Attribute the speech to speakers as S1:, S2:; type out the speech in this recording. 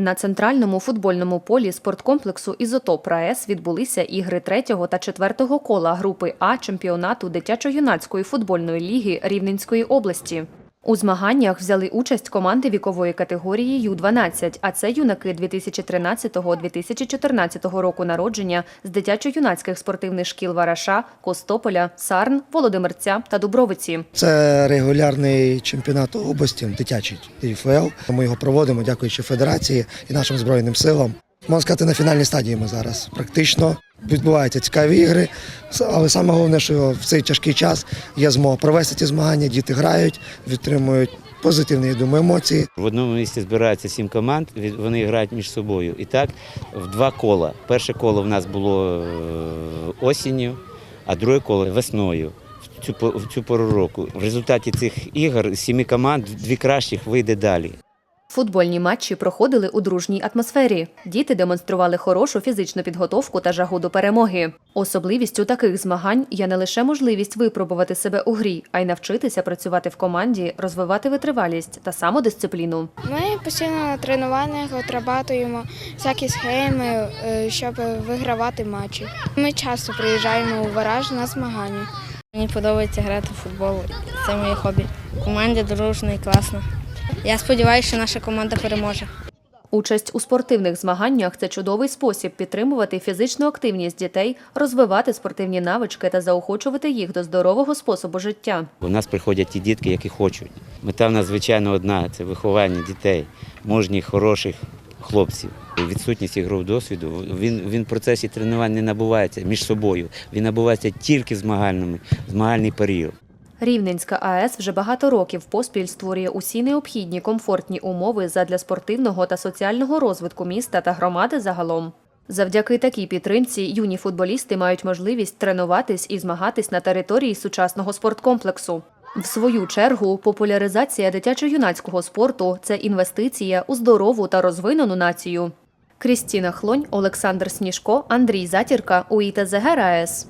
S1: На центральному футбольному полі спорткомплексу Ізотоп РаЕС відбулися ігри третього та четвертого кола групи А чемпіонату дитячо-юнацької футбольної ліги Рівненської області. У змаганнях взяли участь команди вікової категорії Ю-12, а це юнаки 2013-2014 року народження з дитячо-юнацьких спортивних шкіл Вараша, Костополя, Сарн, Володимирця та Дубровиці.
S2: Це регулярний чемпіонат області, дитячий ІФЛ. Ми його проводимо, дякуючи федерації і нашим збройним силам. Можна сказати, на фінальній стадії ми зараз практично відбуваються цікаві ігри. Але саме головне, що в цей тяжкий час є змога провести ці змагання. Діти грають, відтримують позитивні я думаю, емоції.
S3: В одному місці збирається сім команд, вони грають між собою. І так в два кола. Перше коло в нас було е, осінню, а друге коло весною. В цю, пору року. В результаті цих ігор сіми команд дві кращих вийде далі.
S1: Футбольні матчі проходили у дружній атмосфері. Діти демонстрували хорошу фізичну підготовку та жагу до перемоги. Особливістю таких змагань є не лише можливість випробувати себе у грі, а й навчитися працювати в команді, розвивати витривалість та самодисципліну.
S4: Ми постійно на тренуваннях отрабатуємо всякі схеми, е, щоб вигравати матчі. Ми часто приїжджаємо у Вараж на змагання.
S5: Мені подобається грати в футбол. Це моє хобі. В команді дружно і класно. Я сподіваюся, що наша команда переможе.
S1: Участь у спортивних змаганнях це чудовий спосіб підтримувати фізичну активність дітей, розвивати спортивні навички та заохочувати їх до здорового способу життя.
S3: У нас приходять ті дітки, які хочуть. Мета в нас, звичайно, одна це виховання дітей, мужніх, хороших хлопців. Відсутність ігрового досвіду. Він, він в процесі тренувань не набувається між собою. Він набувається тільки в змагальному, змагальний період.
S1: Рівненська АЕС вже багато років поспіль створює усі необхідні комфортні умови задля спортивного та соціального розвитку міста та громади загалом. Завдяки такій підтримці юні футболісти мають можливість тренуватись і змагатись на території сучасного спорткомплексу. В свою чергу, популяризація дитячо-юнацького спорту це інвестиція у здорову та розвинену націю. Крістіна Хлонь, Олександр Сніжко, Андрій Затірка, УІТЗГ РаЕС.